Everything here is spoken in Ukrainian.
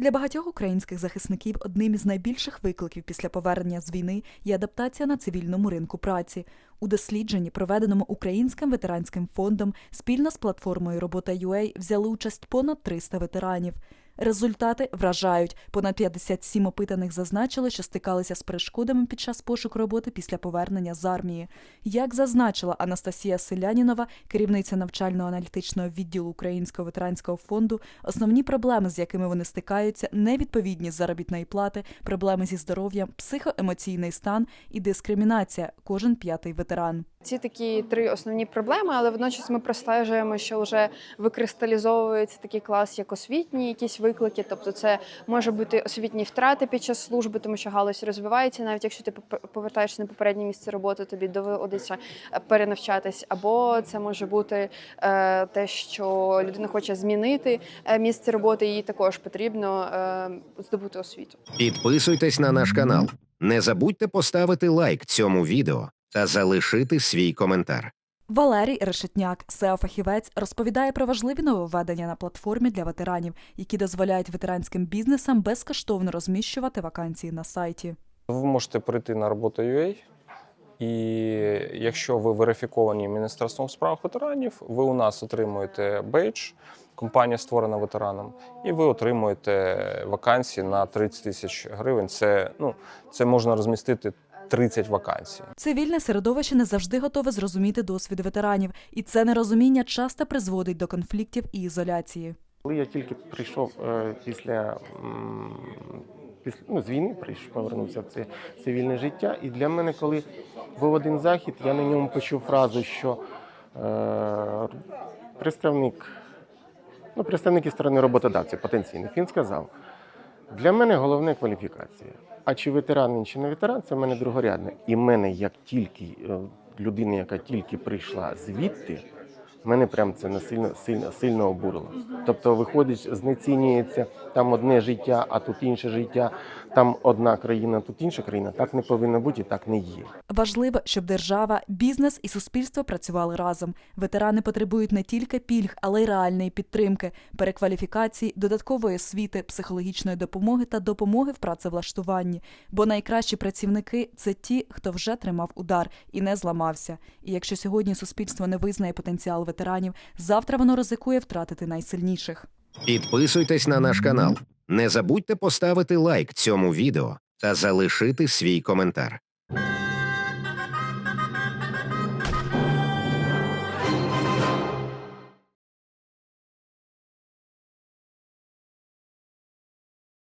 Для багатьох українських захисників одним із найбільших викликів після повернення з війни є адаптація на цивільному ринку праці. У дослідженні, проведеному Українським ветеранським фондом, спільно з платформою Робота.UA взяли участь понад 300 ветеранів. Результати вражають. Понад 57 опитаних зазначили, що стикалися з перешкодами під час пошуку роботи після повернення з армії. Як зазначила Анастасія Селянінова, керівниця навчально-аналітичного відділу Українського ветеранського фонду, основні проблеми, з якими вони стикаються, невідповідність заробітної плати, проблеми зі здоров'ям, психоемоційний стан і дискримінація. Кожен п'ятий ветеран. Ці такі три основні проблеми, але водночас ми простежуємо, що вже викристалізовується такий клас, як освітні якісь виклики. Тобто, це може бути освітні втрати під час служби, тому що галузь розвивається. Навіть якщо ти повертаєшся на попереднє місце роботи, тобі доводиться е, перенавчатись. Або це може бути е, те, що людина хоче змінити е, місце роботи, їй також потрібно здобути освіту. Підписуйтесь на наш канал. Не забудьте поставити лайк цьому відео та залишити свій коментар. Валерій Решетняк, SEO-фахівець, розповідає про важливі нововведення на платформі для ветеранів, які дозволяють ветеранським бізнесам безкоштовно розміщувати вакансії на сайті. Ви можете прийти на роботу UA, і якщо ви верифіковані Міністерством у справах ветеранів, ви у нас отримуєте бейдж, компанія створена ветераном, і ви отримуєте вакансії на 30 тисяч гривень. Це, ну, це можна розмістити 30 вакансій. Цивільне середовище не завжди готове зрозуміти досвід ветеранів, і це нерозуміння часто призводить до конфліктів і ізоляції. Коли я тільки прийшов е, після, після ну, з війни, прийшов, повернувся в це цивільне життя. І для мене, коли був один захід, я на ньому почув фразу, що е, представник, ну, представник із сторони роботодавця потенційних, він сказав: для мене головне кваліфікація. А чи ветеран він, чи не ветеран, це в мене другорядне. І мене, як тільки е, людина, яка тільки прийшла звідти, мене прям це насильно сильно сильно обурило. Тобто, виходить, знецінюється там одне життя, а тут інше життя, там одна країна, тут інша країна. Так не повинно бути, і так не є. Важливо, щоб держава, бізнес і суспільство працювали разом. Ветерани потребують не тільки пільг, але й реальної підтримки, перекваліфікації, додаткової освіти, психологічної допомоги та допомоги в працевлаштуванні. Бо найкращі працівники це ті, хто вже тримав удар і не зламався. І якщо сьогодні суспільство не визнає потенціал ветеранів, завтра воно ризикує втратити найсильніших. Підписуйтесь на наш канал. Не забудьте поставити лайк цьому відео та залишити свій коментар.